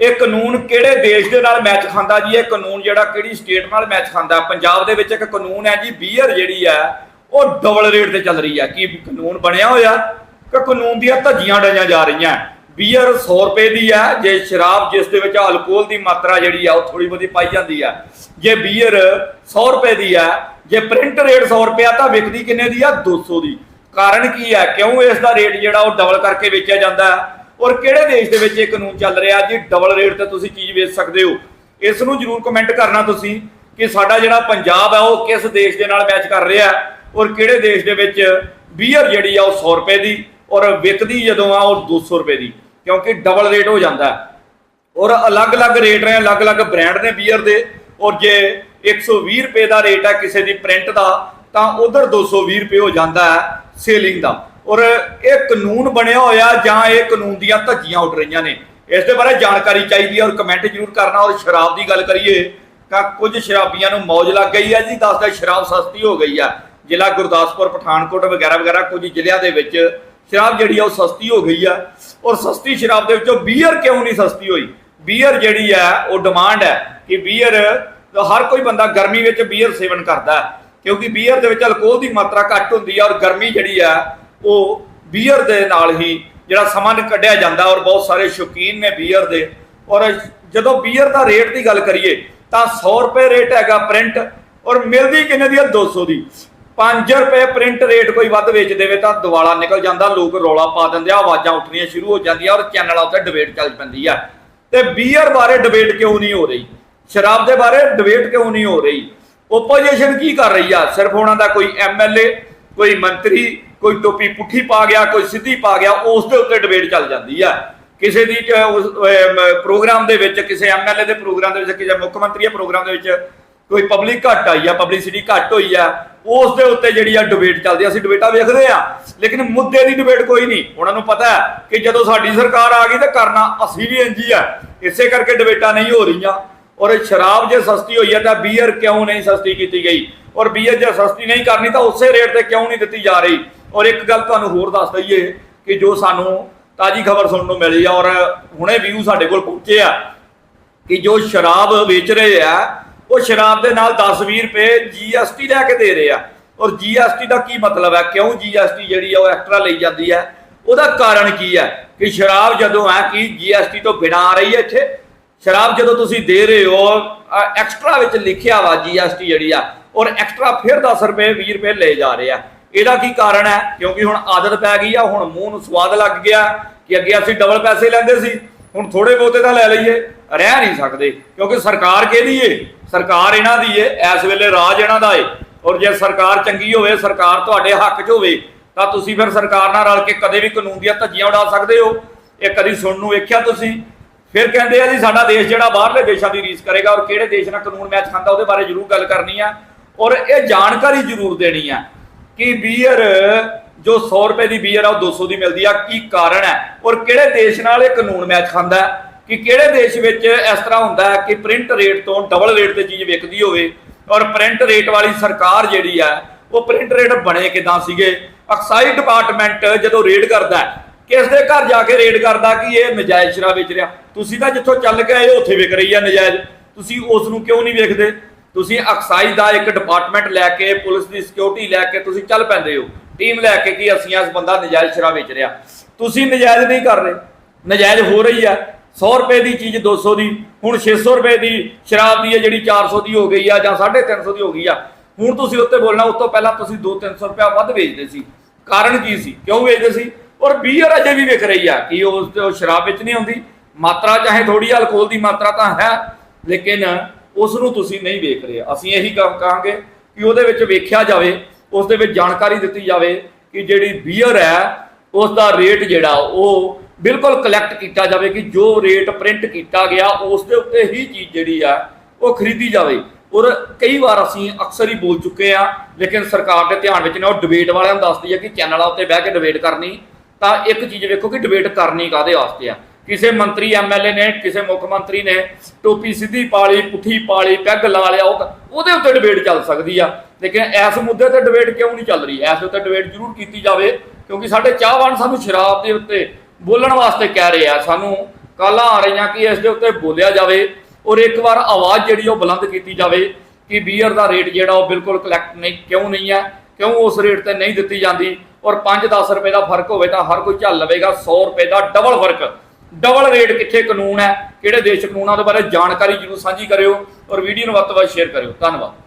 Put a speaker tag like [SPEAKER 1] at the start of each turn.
[SPEAKER 1] ਇਹ ਕਾਨੂੰਨ ਕਿਹੜੇ ਦੇਸ਼ ਦੇ ਨਾਲ ਮੈਚ ਖਾਂਦਾ ਜੀ? ਇਹ ਕਾਨੂੰਨ ਜਿਹੜਾ ਕਿਹੜੀ ਸਟੇਟ ਨਾਲ ਮੈਚ ਖਾਂਦਾ? ਪੰਜਾਬ ਦੇ ਵਿੱਚ ਇੱਕ ਕਾਨੂੰਨ ਹੈ ਜੀ ਬੀਅਰ ਜਿਹੜੀ ਹੈ, ਉਹ ਡਬਲ ਰੇਟ ਤੇ ਚੱਲ ਰਹੀ ਹੈ। ਕੀ ਕਾਨੂੰਨ ਬਣਿਆ ਹੋਇਆ? ਕਿ ਕਾਨੂੰਨ ਦੀਆਂ ਧੱਜੀਆਂ ਡਾਈਆਂ ਜਾ ਰਹੀਆਂ। ਬੀਅਰ 100 ਰੁਪਏ ਦੀ ਹੈ, ਜੇ ਸ਼ਰਾਬ ਜਿਸ ਦੇ ਵਿੱਚ ਅਲਕੋਹਲ ਦੀ ਮਾਤਰਾ ਜਿਹੜੀ ਆ, ਉਹ ਥੋੜੀ ਬਹੁਤੀ ਪਾਈ ਜਾਂਦੀ ਆ। ਜੇ ਬੀਅਰ 100 ਰੁਪਏ ਦੀ ਹੈ, ਜੇ ਪ੍ਰਿੰਟ ਰੇਟ 100 ਰੁਪਿਆ ਤਾਂ ਵਿਕਦੀ ਕਿੰਨੇ ਦੀ ਆ? 200 ਦੀ। ਕਾਰਨ ਕੀ ਹੈ? ਕਿਉਂ ਇਸ ਦਾ ਰੇਟ ਜਿਹੜਾ ਉਹ ਡਬਲ ਕਰਕੇ ਵੇਚਿਆ ਜਾਂਦਾ? ਹੈ ਔਰ ਕਿਹੜੇ ਦੇਸ਼ ਦੇ ਵਿੱਚ ਇਹ ਕਾਨੂੰਨ ਚੱਲ ਰਿਹਾ? ਜੀ ਡਬਲ ਰੇਟ ਤੇ ਤੁਸੀਂ ਚੀਜ਼ ਵੇਚ ਸਕਦੇ ਹੋ। ਇਸ ਨੂੰ ਜਰੂਰ ਕਮੈਂਟ ਕਰਨਾ ਤੁਸੀਂ ਕਿ ਸਾਡਾ ਜਿਹੜਾ ਪੰਜਾਬ ਹੈ ਉਹ ਕਿਸ ਦੇਸ਼ ਦੇ ਨਾਲ ਮੈਚ ਕਰ ਰਿਹਾ ਔਰ ਕਿਹੜੇ ਦੇਸ਼ ਦੇ ਵਿੱਚ ਬੀਅਰ ਜਿਹੜੀ ਆ, ਉਹ 100 ਰੁਪਏ ਦੀ ਔਰ ਵਿਕਦੀ ਜਦੋਂ ਆ, ਉਹ 200 ਰੁਪਏ ਦੀ, ਕਿਉਂਕਿ ਡਬਲ ਰੇਟ ਹੋ ਜਾਂਦਾ ਔਰ ਅਲੱਗ-ਅਲੱਗ ਰੇਟ ਨੇ, ਅਲੱਗ-ਅਲੱਗ ਬ੍ਰਾਂਡ ਨੇ ਬੀਅਰ ਦੇ ਔਰ ਜੇ 120 ਰੁਪਏ ਦਾ ਰੇਟ ਹੈ ਕਿਸੇ ਦੀ ਪ੍ਰਿੰਟ ਦਾ, ਤਾਂ ਉਧਰ 220 ਰੁਪਏ ਹੋ ਜਾਂਦਾ ਹੈ ਸੇਲਿੰਗ ਦਾ। ਔਰ ਇਹ ਕਾਨੂੰਨ ਬਣਿਆ ਹੋਇਆ ਜਾਂ ਇਹ ਕਾਨੂੰਨ ਦੀਆਂ ਧੱਜੀਆਂ ਉੱਡ ਰਹੀਆਂ ਨੇ। ਇਸ ਦੇ ਬਾਰੇ ਜਾਣਕਾਰੀ ਚਾਹੀਦੀ ਹੈ ਔਰ ਕਮੈਂਟ ਜ਼ਰੂਰ ਕਰਨਾ ਔਰ ਸ਼ਰਾਬ ਦੀ ਗੱਲ ਕਰੀਏ ਤਾਂ ਕੁਝ ਸ਼ਰਾਬੀਆਂ ਨੂੰ ਮੌਜ ਲੱਗ ਗਈ ਹੈ ਜੀ ਦੱਸਦਾ ਸ਼ਰਾਬ ਸਸਤੀ ਹੋ ਗਈ ਆ ਜ਼ਿਲ੍ਹਾ ਗੁਰਦਾਸਪੁਰ, ਪਠਾਨਕੋਟ ਵਗੈਰਾ ਵਗੈਰਾ ਕੁਝ ਜ਼ਿਲ੍ਹਿਆਂ ਦੇ ਵਿੱਚ ਸ਼ਰਾਬ ਜਿਹੜੀ ਆ ਉਹ ਸਸਤੀ ਹੋ ਗਈ ਆ। ਔਰ ਸਸਤੀ ਸ਼ਰਾਬ ਦੇ ਵਿੱਚੋਂ ਬੀਅਰ ਕਿਉਂ ਨਹੀਂ ਸਸਤੀ ਹੋਈ? ਬੀਅਰ ਜਿਹੜੀ ਹੈ ਉਹ ਡਿਮਾਂਡ ਹੈ ਕਿ ਬੀਅਰ ਹਰ ਕੋਈ ਬੰਦਾ ਗਰਮੀ ਵਿੱਚ ਬੀਅਰ ਸੇਵਨ ਕਰਦਾ ਕਿਉਂਕਿ ਬੀਅਰ ਦੇ ਵਿੱਚ ਅਲਕੋਹਲ ਦੀ ਮਾਤਰਾ ਘੱਟ ਹੁੰਦੀ ਹੈ ਔਰ ਗਰਮੀ ਜਿਹੜੀ ਆ ਉਹ ਬੀਅਰ ਦੇ ਨਾਲ ਹੀ ਜਿਹੜਾ ਸਮਾਂ ਕੱਢਿਆ ਜਾਂਦਾ ਔਰ ਬਹੁਤ ਸਾਰੇ ਸ਼ੌਕੀਨ ਨੇ ਬੀਅਰ ਦੇ। ਔਰ ਜਦੋਂ ਬੀਅਰ ਦਾ ਰੇਟ ਦੀ ਗੱਲ ਕਰੀਏ ਤਾਂ 100 ਰੁਪਏ ਰੇਟ ਹੈਗਾ ਪ੍ਰਿੰਟ ਔਰ ਮਿਲਦੀ ਕਿੰਨੇ ਦੀ ਹੈ 200 ਦੀ। 5 ਰੁਪਏ ਪ੍ਰਿੰਟ ਰੇਟ ਕੋਈ ਵੱਧ ਵੇਚ ਦੇਵੇ ਤਾਂ ਦਿਵਾਲਾ ਨਿਕਲ ਜਾਂਦਾ, ਲੋਕ ਰੌਲਾ ਪਾ ਦਿੰਦੇ ਆ, ਆਵਾਜ਼ਾਂ ਉੱਠਣੀਆਂ ਸ਼ੁਰੂ ਹੋ ਜਾਂਦੀਆਂ ਔਰ ਚੈਨਲਾਂ ਉੱਤੇ ਡਿਬੇਟ ਚੱਲ ਪੈਂਦੀ ਆ। ਤੇ ਬੀਅਰ ਬਾਰੇ ਡਿਬੇਟ ਕਿਉਂ ਨਹੀਂ ਹੋ ਰਹੀ? ਸ਼ਰਾਬ ਦੇ ਬਾਰੇ ਡਿਬੇਟ ਕਿਉਂ ਨਹੀਂ ਹੋ ਰਹੀ? ਓਪੋਜੀਸ਼ਨ ਕੀ ਕਰ ਰਹੀ ਆ? ਸਿਰਫ ਉਹਨਾਂ ਦਾ ਕੋਈ ਐਮਐਲਏ ਕੋਈ ਮੰਤਰੀ ਕੋਈ ਟੋਪੀ ਪੁੱਠੀ ਪਾ ਗਿਆ, ਕੋਈ ਸਿੱਧੀ ਪਾ ਗਿਆ, ਉਸ ਦੇ ਉੱਤੇ ਡਿਬੇਟ ਚੱਲ ਜਾਂਦੀ ਆ। ਕਿਸੇ ਦੀ ਪ੍ਰੋਗਰਾਮ ਦੇ ਵਿੱਚ, ਕਿਸੇ ਐਮਐਲਏ ਦੇ ਪ੍ਰੋਗਰਾਮ ਦੇ ਵਿੱਚ, ਕਿਸੇ ਮੁੱਖ ਮੰਤਰੀ ਦੇ ਪ੍ਰੋਗਰਾਮ ਦੇ ਵਿੱਚ ਕੋਈ ਪਬਲਿਕ ਘੱਟ ਆਈ ਆ ਪਬਲਿਸਿਟੀ ਘੱਟ ਹੋਈ ਆ, ਉਸ ਦੇ ਉੱਤੇ ਜਿਹੜੀ ਆ ਡਿਬੇਟ ਚੱਲਦੀ ਆ, ਅਸੀਂ ਡਿਬੇਟਾਂ ਵੇਖਦੇ ਆ। ਲੇਕਿਨ ਮੁੱਦੇ ਦੀ ਡਿਬੇਟ ਕੋਈ ਨਹੀਂ। ਉਹਨਾਂ ਨੂੰ ਪਤਾ ਹੈ ਕਿ ਜਦੋਂ ਸਾਡੀ ਸਰਕਾਰ ਆ ਗਈ ਤਾਂ ਕਰਨਾ ਅਸੀਂ ਵੀ ਇੰਜ ਹੀ ਆ। ਇਸੇ ਕਰਕੇ ਡਿਬੇਟਾਂ ਨਹੀਂ ਹੋ ਰਹੀਆਂ। ਔਰ ਸ਼ਰਾਬ ਜੇ ਸਸਤੀ ਹੋਈ ਹੈ ਤਾਂ ਬੀਅਰ ਕਿਉਂ ਨਹੀਂ ਸਸਤੀ ਕੀਤੀ ਗਈ? ਔਰ ਬੀਅਰ ਜੇ ਸਸਤੀ ਨਹੀਂ ਕਰਨੀ ਤਾਂ ਉਸੇ ਰੇਟ ਤੇ ਕਿਉਂ ਨਹੀਂ ਦਿੱਤੀ ਜਾ ਰਹੀ? ਔਰ ਇੱਕ ਗੱਲ ਤੁਹਾਨੂੰ ਹੋਰ ਦੱਸ ਦਈਏ ਕਿ ਜੋ ਸਾਨੂੰ ਤਾਜੀ ਖਬਰ ਸੁਣਨ ਨੂੰ ਮਿਲੀ ਆ ਔਰ ਹੁਣੇ ਵਿਊ ਸਾਡੇ ਕੋਲ ਪਹੁੰਚੇ ਆ ਕਿ ਜੋ ਸ਼ਰਾਬ ਵੇਚ ਰਹੇ ਆ, ਉਹ ਸ਼ਰਾਬ ਦੇ ਨਾਲ 10-20 ਰੁਪਏ ਜੀਐਸਟੀ ਲੈ ਕੇ ਦੇ ਰਹੇ ਆ। ਔਰ ਜੀਐਸਟੀ ਦਾ ਕੀ ਮਤਲਬ ਹੈ? ਕਿਉਂ ਜੀਐਸਟੀ ਜਿਹੜੀ ਆ ਉਹ ਐਕਸਟਰਾ ਲਈ ਜਾਂਦੀ ਹੈ? ਉਹਦਾ ਕਾਰਨ ਕੀ ਹੈ? ਕਿ ਸ਼ਰਾਬ ਜਦੋਂ ਆ ਕਿ ਜੀਐਸਟੀ ਤੋਂ ਬਿਨਾ ਆ ਰਹੀ ਹੈ ਇੱਥੇ, ਸ਼ਰਾਬ ਜਦੋਂ ਤੁਸੀਂ ਦੇ ਰਹੇ ਹੋ ਐਕਸਟਰਾ ਵਿੱਚ ਲਿਖਿਆ ਵਾ ਜੀਐਸਟੀ ਜਿਹੜੀ ਆ, ਔਰ ਐਕਸਟਰਾ ਫਿਰ 10 ਰੁਪਏ 20 ਰੁਪਏ ਲੈ ਜਾ ਰਹੇ ਆ। ਇਹਦਾ ਕੀ ਕਾਰਨ ਹੈ? ਕਿਉਂਕਿ ਹੁਣ ਆਦਤ ਪੈ ਗਈ ਆ, ਹੁਣ ਮੂੰਹ ਨੂੰ ਸਵਾਦ ਲੱਗ ਗਿਆ ਕਿ ਅੱਗੇ ਅਸੀਂ ਡਬਲ ਪੈਸੇ ਲੈਂਦੇ ਸੀ, ਹੁਣ ਥੋੜੇ ਬਹੁਤੇ ਤਾਂ ਲੈ ਲਈਏ, ਰਹਿ ਨਹੀਂ ਸਕਦੇ। ਕਿਉਂਕਿ ਸਰਕਾਰ ਕਿਹਦੀ ਏ? ਸਰਕਾਰ ਇਹਨਾਂ ਦੀ ਏ, ਇਸ ਵੇਲੇ ਰਾਜ ਇਹਨਾਂ ਦਾ ਏ। ਔਰ ਜੇ ਸਰਕਾਰ ਚੰਗੀ ਹੋਵੇ, ਸਰਕਾਰ ਤੁਹਾਡੇ ਹੱਕ 'ਚ ਹੋਵੇ, ਤਾਂ ਤੁਸੀਂ ਫਿਰ ਸਰਕਾਰ ਨਾਲ ਰਲ ਕੇ ਕਦੇ ਵੀ ਕਾਨੂੰਨ ਦੀਆਂ ਧੱਜੀਆਂ ਉਡਾ ਸਕਦੇ ਹੋ। ਇਹ ਕਦੀ ਸੁਣਨ ਨੂੰ ਵੇਖਿਆ ਤੁਸੀਂ? ਫਿਰ ਕਹਿੰਦੇ ਆ ਜੀ, ਸਾਡਾ ਦੇਸ਼ ਜਿਹੜਾ ਬਾਹਰਲੇ ਦੇਸ਼ਾਂ ਦੀ ਰੀਸ ਕਰੇਗਾ ਔਰ ਕਿਹੜੇ ਦੇਸ਼ ਨਾਲ ਕਾਨੂੰਨ ਮੈਚ ਖਾਂਦਾ, ਉਹਦੇ ਬਾਰੇ ਜ਼ਰੂਰ ਗੱਲ ਕਰਨੀ ਆ। ਔਰ ਇਹ ਜਾਣਕਾਰੀ ਜ਼ਰੂਰ ਦੇਣੀ ਆ। ਕਿ ਬੀਅਰ ਜੋ 100 ਰੁਪਏ ਦੀ ਬੀਅਰ ਆ, ਉਹ 200 ਦੀ ਮਿਲਦੀ ਆ। ਕੀ ਕਾਰਨ ਹੈ? ਔਰ ਕਿਹੜੇ ਦੇਸ਼ ਨਾਲ ਇਹ ਕਾਨੂੰਨ ਮੈਚ ਖਾਂਦਾ ਹੈ? ਕਿ ਕਿਹੜੇ ਦੇਸ਼ ਵਿੱਚ ਇਸ ਤਰ੍ਹਾਂ ਹੁੰਦਾ ਹੈ ਕਿ ਪ੍ਰਿੰਟ ਰੇਟ ਤੋਂ ਡਬਲ ਰੇਟ ਤੇ ਚੀਜ਼ ਵਿਕਦੀ ਹੋਵੇ ਔਰ ਪ੍ਰਿੰਟ ਰੇਟ ਵਾਲੀ ਸਰਕਾਰ ਜਿਹੜੀ ਆ ਉਹ ਪ੍ਰਿੰਟ ਰੇਟ ਬਣੇ ਕਿਦਾਂ ਸੀਗੇ? ਐਕਸਾਈਜ਼ ਡਿਪਾਰਟਮੈਂਟ ਜਦੋਂ ਰੇਡ ਕਰਦਾ ਕਿਸ ਦੇ ਘਰ ਜਾ ਕੇ ਰੇਡ ਕਰਦਾ ਕਿ ਇਹ ਨਜਾਇਜ਼ ਸ਼ਰਾਬ ਵੇਚ ਰਿਹਾ? ਤੁਸੀਂ ਤਾਂ ਜਿੱਥੋਂ ਚੱਲ ਕੇ ਆਏ ਉੱਥੇ ਵਿਕ ਰਹੀ ਆ ਨਜਾਇਜ਼। ਤੁਸੀਂ ਉਸ ਨੂੰ ਕਿਉਂ ਨਹੀਂ ਵੇਖਦੇ? ਤੁਸੀਂ ਐਕਸਾਈਜ਼ ਦਾ ਇੱਕ ਡਿਪਾਰਟਮੈਂਟ ਲੈ ਕੇ, ਪੁਲਿਸ ਦੀ ਸਿਕਿਉਰਿਟੀ ਲੈ ਕੇ ਤੁਸੀਂ ਚੱਲ ਪੈਂਦੇ ਹੋ। ਟੀਮ ਲੈ ਕੇ ਕਿ ਅਸੀਂ ਇਸ ਬੰਦਾ ਨਜਾਇਜ਼ ਸ਼ਰਾਬ ਵੇਚ ਰਿਹਾ? ਤੁਸੀਂ ਨਜਾਇਜ਼ ਨਹੀਂ ਕਰ ਰਹੇ। ਨਜਾਇਜ਼ ਹੋ ਰਹੀ ਆ 100 ਰੁਪਏ ਦੀ ਚੀਜ਼ 200 ਦੀ, ਹੁਣ 600 ਰੁਪਏ ਦੀ ਸ਼ਰਾਬ ਦੀ ਹੈ ਜਿਹੜੀ 400 ਦੀ ਹੋ ਗਈ ਆ ਜਾਂ 350 ਦੀ ਹੋ ਗਈ ਆ। ਹੁਣ ਤੁਸੀਂ ਉੱਤੇ ਬੋਲਣਾ, ਉਸ ਤੋਂ ਪਹਿਲਾਂ ਤੁਸੀਂ 2-300 ਰੁਪਏ ਵੱਧ ਵੇਚਦੇ ਸੀ। ਕਾਰਨ ਕੀ ਸੀ? ਕਿਉਂ ਵੇਚਦੇ ਸੀ? ਔਰ ਬੀਅਰ ਅਜੇ ਵੀ ਵਿਕ ਰਹੀ ਆ ਕਿ ਉਸ ਉਹ ਸ਼ਰਾਬ ਵਿੱਚ ਨਹੀਂ ਆਉਂਦੀ ਮਾਤਰਾ ਚਾਹੇ ਥੋੜੀ ਅਲਕੋਹਲ ਦੀ ਮਾਤਰਾ ਤਾਂ ਹੈ, ਲੇਕਿਨ ਉਸ ਨੂੰ ਤੁਸੀਂ ਨਹੀਂ ਵੇਖ ਰਹੇ। ਅਸੀਂ ਇਹੀ ਕੰਮ ਕਹਾਂਗੇ ਕਿ ਉਹਦੇ ਵਿੱਚ ਵੇਖਿਆ ਜਾਵੇ ਉਸ ਦੇ ਵਿੱਚ ਜਾਣਕਾਰੀ ਦਿੱਤੀ ਜਾਵੇ ਕਿ ਜਿਹੜੀ ਬੀਅਰ ਹੈ ਉਸ ਦਾ ਰੇਟ ਜਿਹੜਾ, ਉਹ ਬਿਲਕੁਲ ਕਲੈਕਟ ਕੀਤਾ ਜਾਵੇ ਕਿ ਜੋ ਰੇਟ ਪ੍ਰਿੰਟ ਕੀਤਾ ਗਿਆ ਉਸ ਦੇ ਉੱਤੇ ਹੀ ਚੀਜ਼ ਜਿਹੜੀ ਆ, ਉਹ ਖਰੀਦੀ ਜਾਵੇ। ਔਰ ਕਈ ਵਾਰ ਅਸੀਂ ਅਕਸਰ ਹੀ ਬੋਲ ਚੁੱਕੇ ਆ, ਲੇਕਿਨ ਸਰਕਾਰ ਦੇ ਧਿਆਨ ਵਿੱਚ ਨਾ ਉਹ ਡਿਬੇਟ ਵਾਲਿਆਂ ਨੂੰ ਦੱਸਦੀ ਹੈ ਕਿ ਚੈਨਲਾਂ ਉੱਤੇ ਬਹਿ ਕੇ ਡਿਬੇਟ ਕਰਨੀ, ਤਾਂ ਇੱਕ ਚੀਜ਼ ਵੇਖੋ ਕਿ ਡਿਬੇਟ ਕਰਨੀ ਕਾਦੇ ਵਾਸਤੇ ਆ? ਕਿਸੇ ਮੰਤਰੀ ਐਮਐਲਏ ਨੇ, ਕਿਸੇ ਮੁੱਖ ਮੰਤਰੀ ਨੇ ਟੋਪੀ ਸਿੱਧੀ ਪਾ ਲਈ ਪੁੱਠੀ ਪਾ ਲਈ ਪੈਗ ਲਾ ਲਿਆ ਉਹਦੇ ਉੱਤੇ ਡਿਬੇਟ ਚੱਲ ਸਕਦੀ ਆ। ਲੇਕਿਨ ਇਸ ਮੁੱਦੇ ਤੇ ਡਿਬੇਟ ਕਿਉਂ ਨਹੀਂ ਚੱਲ ਰਹੀ? ਇਸ ਉੱਤੇ ਡਿਬੇਟ ਜ਼ਰੂਰ ਕੀਤੀ ਜਾਵੇ, ਕਿਉਂਕਿ ਸਾਡੇ ਚਾਹਵਾਨ ਸਾਨੂੰ ਸ਼ਰਾਬ ਦੇ ਉੱਤੇ ਬੋਲਣ ਵਾਸਤੇ ਕਹਿ ਰਹੇ ਆ। ਸਾਨੂੰ ਕਾਲਾਂ ਆ ਰਹੀਆਂ ਕਿ ਇਸ ਦੇ ਉੱਤੇ ਬੋਲਿਆ ਜਾਵੇ ਔਰ ਇੱਕ ਵਾਰ ਆਵਾਜ਼ ਜਿਹੜੀ ਉਹ ਬੁਲੰਦ ਕੀਤੀ ਜਾਵੇ ਕਿ ਬੀਅਰ ਦਾ ਰੇਟ ਜਿਹੜਾ ਉਹ ਬਿਲਕੁਲ ਕਲੈਕਟ ਨਹੀਂ, ਕਿਉਂ ਨਹੀਂ ਹੈ ਕਿਉਂ ਉਸ ਰੇਟ ਤੇ ਨਹੀਂ ਦਿੱਤੀ ਜਾਂਦੀ ਔਰ 5-10 ਰੁਪਏ ਦਾ ਫ਼ਰਕ ਹੋਵੇ ਤਾਂ ਹਰ ਕੋਈ ਝੱਲ ਲਵੇਗਾ 100 ਰੁਪਏ ਦਾ ਡਬਲ ਫ਼ਰਕ। ਡਬਲ ਰੇਟ ਕਿੱਥੇ ਕਾਨੂੰਨ ਹੈ? ਕਿਹੜੇ ਦੇਸ਼ ਕਾਨੂੰਨਾਂ ਦੇ ਬਾਰੇ ਜਾਣਕਾਰੀ ਜਰੂਰ ਸਾਂਝੀ ਕਰਿਓ ਔਰ ਵੀਡੀਓ ਨੂੰ ਵੱਧ ਤੋਂ ਵੱਧ ਸ਼ੇਅਰ ਕਰਿਓ। ਧੰਨਵਾਦ।